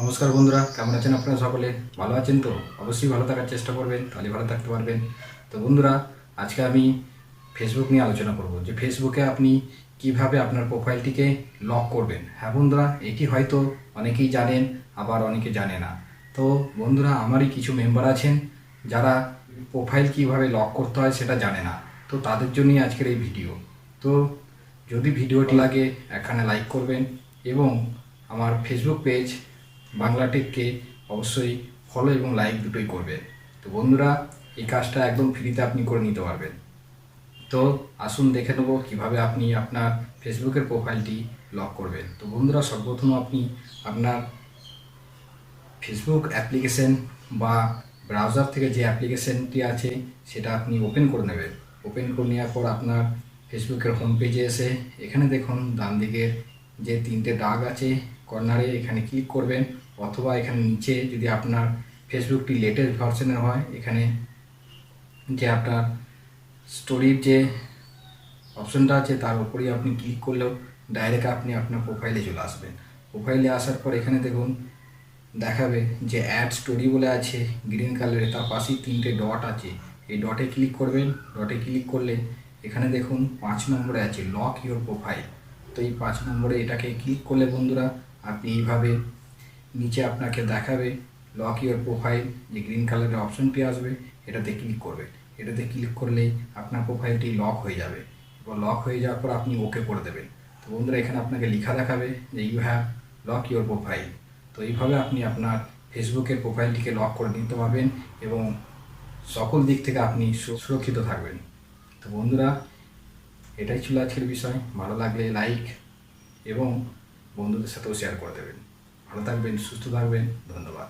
নমস্কার বন্ধুরা, কেমন আছেন আপনারা সকলে? ভালো আছেন তো? অবশ্যই ভালো থাকার চেষ্টা করবেন, তাহলে ভালো থাকতে পারবেন। তো বন্ধুরা, আজকে আমি ফেসবুক নিয়ে আলোচনা করব, যে ফেসবুকে আপনি কীভাবে আপনার প্রোফাইলটিকে লক করবেন। হ্যাঁ বন্ধুরা, এটি হয়তো অনেকেই জানেন, আবার অনেকে জানে না। তো বন্ধুরা, আমারই কিছু মেম্বার আছেন, যারা প্রোফাইল কীভাবে লক করতে হয় সেটা জানে না। তো তাদের জন্যই আজকের এই ভিডিও তো যদি ভিডিওটি লাগে, এখানে লাইক করবেন এবং আমার ফেসবুক পেজ বাংলা টেককে অবশ্যই ফলো এবং লাইক দুটোই করবেন তো বন্ধুরা, এই কাজটা একদম ফ্রিতে আপনি করে নিতে পারবেন। তো আসুন দেখে নেব কীভাবে আপনি আপনার ফেসবুকের প্রোফাইলটি লক করবেন। তো বন্ধুরা, সর্বপ্রথম আপনি আপনার ফেসবুক অ্যাপ্লিকেশন বা ব্রাউজার থেকে যে অ্যাপ্লিকেশনটি আছে, সেটা আপনি ওপেন করে নেবেন। ওপেন করে নেওয়ার পর আপনার ফেসবুকের হোম পেজে এসে এখানে দেখুন ডান দিকের যে তিনটে দাগ আছে কর্নারে, এখানে ক্লিক করবেন, অথবা এখানে নিচে যদি আপনার ফেসবুকটি লেটেস্ট ভার্সনের হয়, এখানে যে আপনার স্টোরির যে অপশনটা আছে, তার উপরেই আপনি ক্লিক করলেও ডাইরেক্ট আপনি আপনার প্রোফাইলে চলে আসবেন। প্রোফাইলে আসার পর এখানে দেখুন, দেখাবে যে অ্যাড স্টোরি বলে আছে গ্রিন কালারে তার পাশেই তিনটে ডট আছে। এই ডটে ক্লিক করবেন ডটে ক্লিক করলে এখানে দেখুন, পাঁচ নম্বরে আছে লক ইওর প্রোফাইল তো এই পাঁচ নম্বরে এটাকে ক্লিক করলে বন্ধুরা, আপনি এইভাবে নিচে আপনাকে দেখাবে লক ইওর প্রোফাইল যে গ্রিন কালারের অপশনটি আসবে, এটাতে ক্লিক করবে। এটাতে ক্লিক করলেই আপনার প্রোফাইলটি লক হয়ে যাবে। এবার লক হয়ে যাওয়ার পর আপনি ওকে করে দেবেন। তো বন্ধুরা, এখানে আপনাকে লেখা দেখাবে যে you have lock your profile তো এইভাবে আপনি আপনার ফেসবুকের প্রোফাইলটিকে লক করে নিতে পারবেন এবং সকল দিক থেকে আপনি সুরক্ষিত থাকবেন। তো বন্ধুরা এটাই ছিল আজকের বিষয়। ভালো লাগলে লাইক এবং বন্ধুদের সাথেও শেয়ার করে দেবেন। ভালো থাকবেন, সুস্থ থাকবেন, ধন্যবাদ।